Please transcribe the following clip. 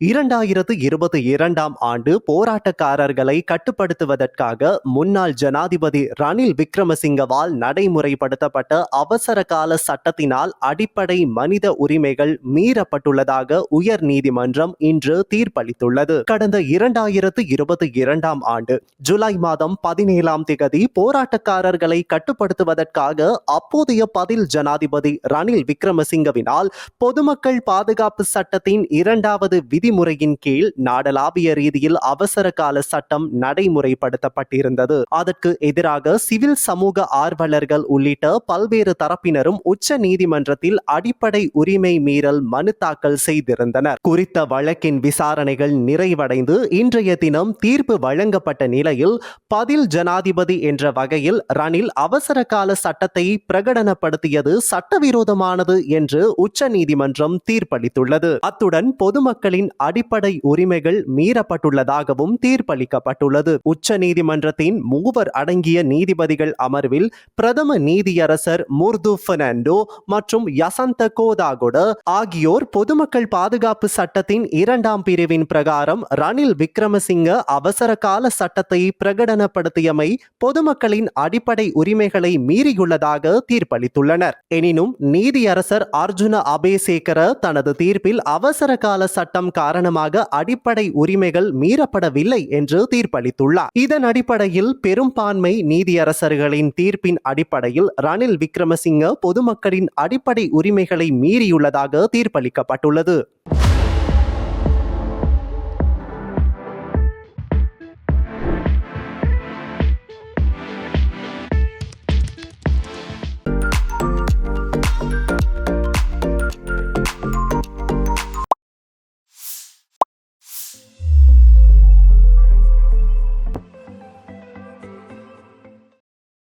இரண்டாயிரத்து இருபத்தி இரண்டாம் ஆண்டு போராட்டக்காரர்களை கட்டுப்படுத்துவதற்காக முன்னாள் ஜனாதிபதி ரணில் விக்ரமசிங்கவால் நடைமுறைப்படுத்தப்பட்ட அவசர கால சட்டத்தினால் அடிப்படை மனித உரிமைகள் மீறப்பட்டுள்ளதாக உயர் நீதிமன்றம் இன்று தீர்ப்பளித்துள்ளது. கடந்த இரண்டாயிரத்து இருபத்தி இரண்டாம் ஆண்டு ஜூலை மாதம் பதினேழாம் திகதி போராட்டக்காரர்களை கட்டுப்படுத்துவதற்காக அப்போதைய பதில் ஜனாதிபதி ரணில் விக்ரமசிங்கவினால் பொதுமக்கள் பாதுகாப்பு சட்டத்தின் இரண்டாவது விதிமுறையின் கீழ் நாடளாவிய ரீதியில் அவசர கால சட்டம் நடைமுறைப்படுத்தப்பட்டிருந்தது. அதற்கு எதிராக சிவில் சமூக ஆர்வலர்கள் உள்ளிட்ட பல்வேறு தரப்பினரும் உச்ச நீதிமன்றத்தில் அடிப்படை உரிமை மீறல் மனு தாக்கல் செய்திருந்தனர். குறித்த வழக்கின் விசாரணைகள் நிறைவடைந்து இன்றைய தினம் தீர்ப்பு வழங்கப்பட்ட நிலையில் பதில் ஜனாதிபதி என்ற வகையில் ரணில் அவசர கால சட்டத்தை பிரகடனப்படுத்தியது சட்டவிரோதமானது என்று உச்ச நீதிமன்றம் தீர்ப்பளித்துள்ளது. அத்துடன் பொதுமக்களின் அடிப்படை உரிமைகள் மீறப்பட்டுள்ளதாகவும் தீர்ப்பளிக்கப்பட்டுள்ளது. உச்ச நீதிமன்றத்தின் மூவர் அடங்கிய நீதிபதிகள் அமர்வில் பிரதம நீதியரசர் முர்து பெர்னாண்டோ மற்றும் யசந்த கோதாகுட ஆகியோர் பொதுமக்கள் பாதுகாப்பு சட்டத்தின் இரண்டாம் பிரிவின் பிரகாரம் ரணில் விக்ரமசிங்க அவசர கால சட்டத்தை பிரகடனப்படுத்தியமை பொதுமக்களின் அடிப்படை உரிமைகளை மீறியுள்ளதாக தீர்ப்பளித்துள்ளனர். எனினும் நீதியரசர் அர்ஜுன அபேசேகர தனது தீர்ப்பில் அவசர கால சட்டம் காரணமாக அடிப்படை உரிமைகள் மீறப்படவில்லை என்று தீர்ப்பளித்துள்ளார். இதன் அடிப்படையில் பெரும்பான்மை நீதியரசர்களின் தீர்ப்பின் அடிப்படையில் ரணில் விக்ரமசிங்க பொதுமக்களின் அடிப்படை உரிமைகளை மீறியுள்ளதாக தீர்ப்பளிக்கப்பட்டுள்ளது.